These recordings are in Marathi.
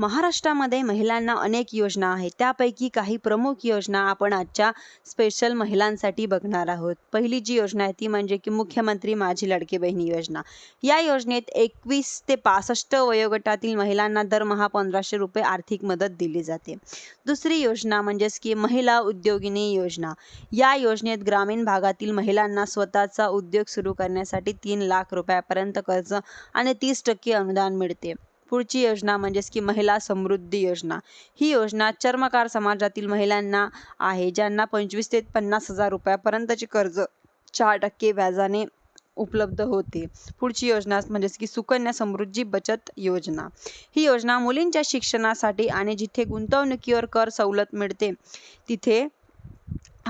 महाराष्ट्रामध्ये महिलांना अनेक योजना आहेत. त्यापैकी काही प्रमुख योजना आपण आजच्या स्पेशल महिलांसाठी बघणार आहोत. पहिली जी योजना आहे ती म्हणजे की मुख्यमंत्री माझी लडकी बहिणी योजना. या योजनेत एकवीस ते पासष्ट वयोगटातील महिलांना दरमहा पंधराशे रुपये आर्थिक मदत दिली जाते. दुसरी योजना म्हणजेच की महिला उद्योगिनी योजना. या योजनेत ग्रामीण भागातील महिलांना स्वतःचा उद्योग सुरू करण्यासाठी तीन लाख रुपयापर्यंत कर्ज आणि तीस टक्के अनुदान मिळते. पुढची योजना म्हणजेच की महिला समृद्धी योजना. ही योजना चर्मकार समाजातील महिलांना आहे ज्यांना पंचवीस ते पन्नास हजार रुपयापर्यंतचे कर्ज चार टक्के व्याजाने उपलब्ध होते. पुढची योजना म्हणजेच की सुकन्या समृद्धी बचत योजना. ही योजना मुलींच्या शिक्षणासाठी आणि जिथे गुंतवणुकीवर कर सवलत मिळते तिथे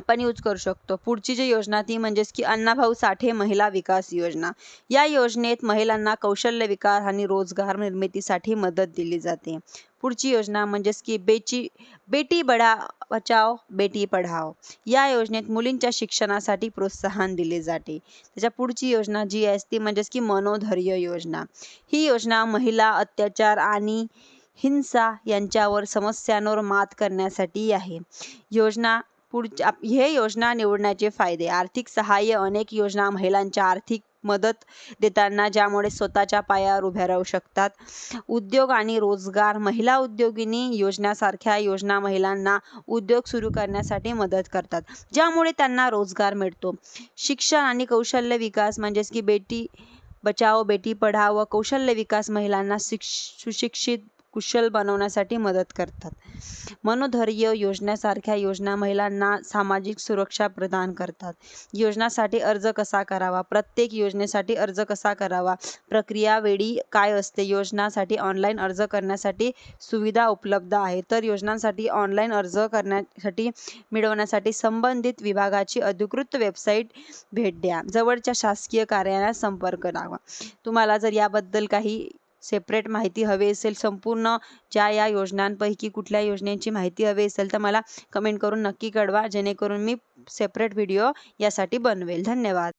आपण यूज करू शकतो. पुढची जी योजना ती म्हणजेच की अण्णाभाऊ साठे महिला विकास योजना. या योजनेत महिलांना कौशल्य विकास आणि रोजगार निर्मितीसाठी मदत दिली जाते. पुढची योजना म्हणजेच की बेची बेटी बढा बचाव बेटी पढाव. या योजनेत मुलींच्या शिक्षणासाठी प्रोत्साहन दिले जाते. त्याच्या पुढची योजना जी आहे ती म्हणजेच की मनोधैर्य योजना. ही योजना महिला अत्याचार आणि हिंसा यांच्यावर समस्यांवर मात करण्यासाठी आहे. योजना पुढच्या हे योजना निवडण्याचे फायदे. आर्थिक सहाय्य अनेक योजना महिलांच्या आर्थिक मदत देताना ज्यामुळे स्वतःच्या पायावर उभ्या राहू शकतात. उद्योग आणि रोजगार महिला उद्योगिनी योजनासारख्या योजना महिलांना उद्योग सुरू करण्यासाठी मदत करतात ज्यामुळे त्यांना रोजगार मिळतो. शिक्षण आणि कौशल्य विकास म्हणजेच की बेटी बचाओ बेटी पढाओ कौशल्य विकास महिलांना शिक्ष सुशिक्षित कुशल बनवण्यासाठी मदत करतात. मनोधैर्य योजनेसारख्या योजना महिलांना सामाजिक सुरक्षा प्रदान करतात. योजनासाठी अर्ज कसा करावा? प्रत्येक योजनेसाठी अर्ज कसा करावा? प्रक्रिया वेळी काय असते? योजनासाठी ऑनलाईन अर्ज करण्यासाठी सुविधा उपलब्ध आहे तर योजनांसाठी ऑनलाईन अर्ज करण्यासाठी मिळवण्यासाठी संबंधित विभागाची अधिकृत वेबसाईट भेट द्या. जवळच्या शासकीय कार्यालयात संपर्क लावा तुम्हाला जर याबद्दल काही सेपरेट माहिती हवी असेल संपूर्ण ज्या या योजनांपैकी कुठल्या योजनेची माहिती हवी असेल तर मला कमेंट करून नक्की कळवा जेणेकरून मी सेपरेट व्हिडिओ यासाठी बनवेल. धन्यवाद.